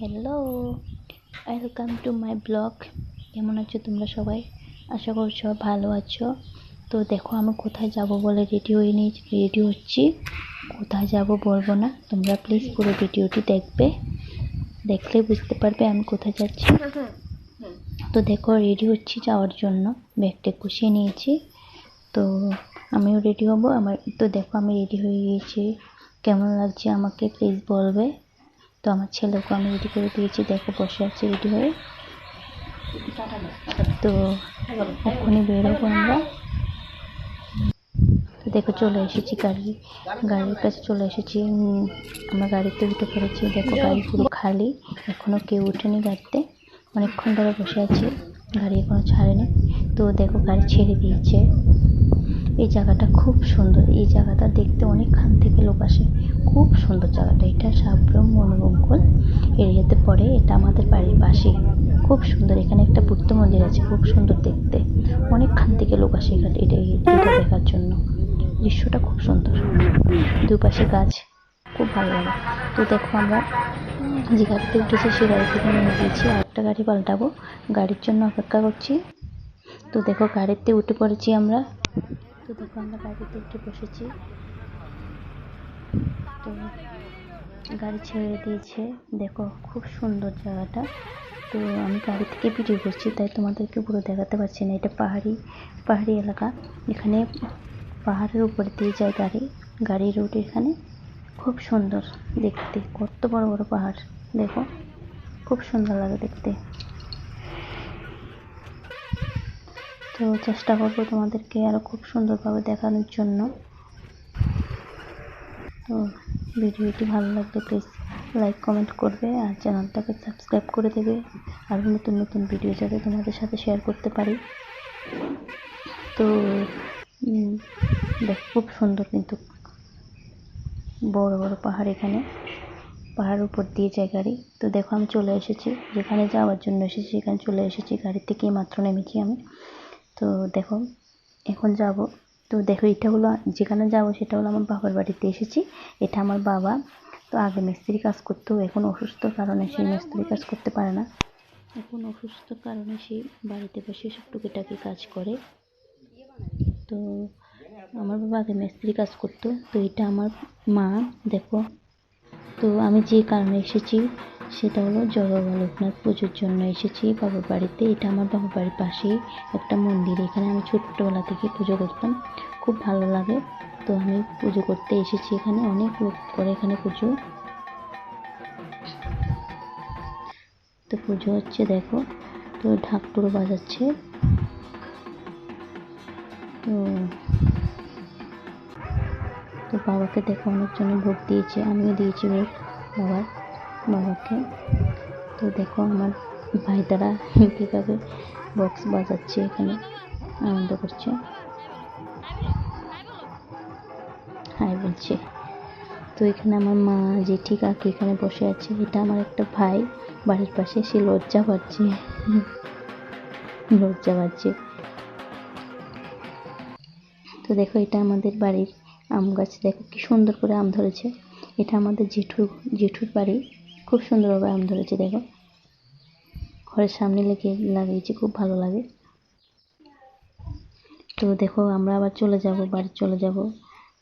Hello welcome to my blog কেমন আছো তোমরা সবাই? আশা করছ ভালো আছো। তো দেখো, আমি কোথায় যাব বলে রেডি হয়ে নিয়ে রেডি হচ্ছি। কোথায় যাব বলব না। তোমরা প্লিজ পুরো ভিডিওটি দেখবে। দেখলে বুঝতে পারবে আমি কোথায় যাচ্ছি। তো দেখো রেডি হচ্ছি যাওয়ার জন্য। ব্যাগটা গুছিয়ে নিয়েছি। তো আমিও রেডি হব। আমার তো দেখো, আমি রেডি হয়ে গিয়েছি। কেমন লাগছে আমাকে প্লিজ বলবে। তো আমার ছেলেকে আমি রেডি করে দিয়েছি। দেখো, বসে আছে রেডি হয়ে। তো এক্ষুনি বেরোবো আমরা। দেখো, চলে এসেছি গাড়ি। গাড়ির কাছে চলে এসেছি। আমরা গাড়িতে উঠে পড়েছি। দেখো, গাড়ি পুরো খালি। এখনও কেউ ওঠেনি গাড়িতে। অনেকক্ষণ ধরে বসে আছি। গাড়ি এখনও ছাড়েনি। তো দেখো, গাড়ি ছেড়ে দিয়েছে। এই জায়গাটা খুব সুন্দর। এই জায়গাটা দেখতে অনেকখান থেকে লোক আসে। খুব সুন্দর জায়গাটা। এটা সাবরম মনোমঙ্গল এরিয়াতে পড়ে। এটা আমাদের বাড়ির পাশে। খুব সুন্দর। এখানে একটা বুদ্ধ মন্দির আছে। খুব সুন্দর দেখতে। অনেকখান থেকে লোক আসে এখানে এটা এটা দেখার জন্য। দৃশ্যটা খুব সুন্দর। দুপাশে গাছ। খুব ভালো লাগে। তো দেখো আমরা যে গাড়িতে উঠেছি সেই গাড়ি থেকে নেমে আর একটা গাড়ি পাল্টাবো। গাড়ির জন্য অপেক্ষা করছি। তো দেখো, গাড়িতে উঠে পড়েছি আমরা। তো দেখো আমরা গাড়িতে উঠে বসেছি। তো গাড়ি ছেড়ে দিয়েছে। দেখো, খুব সুন্দর জায়গাটা। তো আমি গাড়ি থেকে ভিডিও করছি তাই তোমাদেরকে পুরো দেখাতে পারছি না। এটা পাহাড়ি পাহাড়ি এলাকা। এখানে পাহাড়ের উপরে দিয়ে যায় গাড়ি। গাড়ির রুট এখানে। খুব সুন্দর দেখতে। কত বড় বড় পাহাড়। দেখো, খুব সুন্দর লাগে দেখতে। তো চেষ্টা করব তোমাদেরকে আরও খুব সুন্দরভাবে দেখানোর জন্য। তো ভিডিওটি ভালো লাগলে প্লিজ লাইক কমেন্ট করবে আর চ্যানেলটাকে সাবস্ক্রাইব করে দেবে। আর নতুন নতুন ভিডিও যাতে তোমাদের সাথে শেয়ার করতে পারি। তো দেখ, খুব সুন্দর কিন্তু বড় বড় পাহাড় এখানে। পাহাড়ের উপর দিয়ে যায় গাড়ি। তো দেখো আমি চলে এসেছি। যেখানে যাওয়ার জন্য এসেছি, সেখানে চলে এসেছি। গাড়ি থেকে মাত্র নেমেছি আমি। তো দেখো, এখন যাব। তো দেখো, এটা হলো, যেখানে যাব সেটা হলো আমার বাবার বাড়িতে এসেছি। এটা আমার বাবা। তো আগে মিস্ত্রি কাজ করতো, এখন অসুস্থ কারণে সে মিস্ত্রি কাজ করতে পারে না। এখন অসুস্থ কারণে সে বাড়িতে বসে সব টুকিটাকি কাজ করে। তো আমার বাবা আগে মিস্ত্রি কাজ করতো। তো এটা আমার মা, দেখো। তো আমি যে কারণে এসেছি সেটা হলো জয়বাবা লোকনাথ পুজোর জন্য এসেছি, বাবার বাড়িতে। এটা আমার বাবার বাড়ির পাশেই একটা মন্দির। এখানে আমি ছোট্টবেলা থেকে পুজো করতাম। খুব ভালো লাগে। তো আমি পুজো করতে এসেছি এখানে। অনেক লোক করে এখানে পুজো। তো পুজো হচ্ছে দেখো। তো ঢাকটুরো বাজাচ্ছে। তো তো বাবাকে দেখে অনেকজনে ভোগ দিয়েছে। আমিও দিয়েছি ভোগ। বাবার বাবাকে। তো দেখো আমার ভাই তারা কীভাবে বক্স বাজাচ্ছে এখানে, আনন্দ করছে। হাই বলছে। তো এখানে আমার মা, জেঠি, কাকি এখানে বসে আছে। এটা আমার একটা ভাই, বাড়ির পাশে সে লজ্জা পাচ্ছে। লজ্জা পাচ্ছে। তো দেখো এটা আমাদের বাড়ির আম গাছ। দেখো কি সুন্দর করে আম ধরেছে। এটা আমাদের জেঠুর জেঠুর বাড়ি। খুব সুন্দরভাবে আম ধরেছে, দেখো। ঘরের সামনে লেগে লাগিয়েছি, খুব ভালো লাগে। তো দেখো, আমরা আবার চলে যাব, বাড়ি চলে যাব।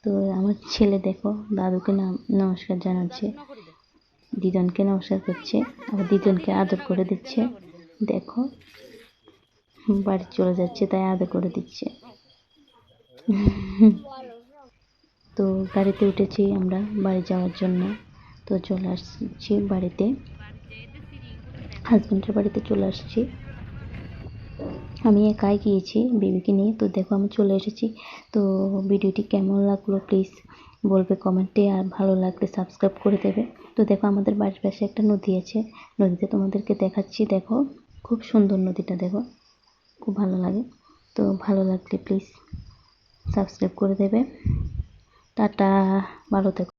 তো আমার ছেলে দেখো, দাদুকে নাম, নমস্কার জানাচ্ছে। দিদনকে নমস্কার করছে, আবার দিদনকে আদর করে দিচ্ছে। দেখো, বাড়ি চলে যাচ্ছে, তাই আদর করে দিচ্ছে। তো গাড়িতে উঠেছি আমরা বাড়ি যাওয়ার জন্য। তো চলে আসছি বাড়িতে। হাজব্যান্ডের বাড়িতে চলে আসছি। আমি একাই গিয়েছি বেবিকে নিয়ে। তো দেখো আমি চলে এসেছি। তো ভিডিওটি কেমন লাগল প্লিজ বলবে কমেন্টে আর ভালো লাগলে সাবস্ক্রাইব করে দেবে। তো দেখো আমাদের বাড়ির পাশে একটা নদী আছে। নদীতে তোমাদেরকে দেখাচ্ছি। দেখো খুব সুন্দর নদীটা দেখো। খুব ভালো লাগে। তো ভালো লাগলে প্লিজ সাবস্ক্রাইব করে দেবে। টাটা, ভালো থেকো।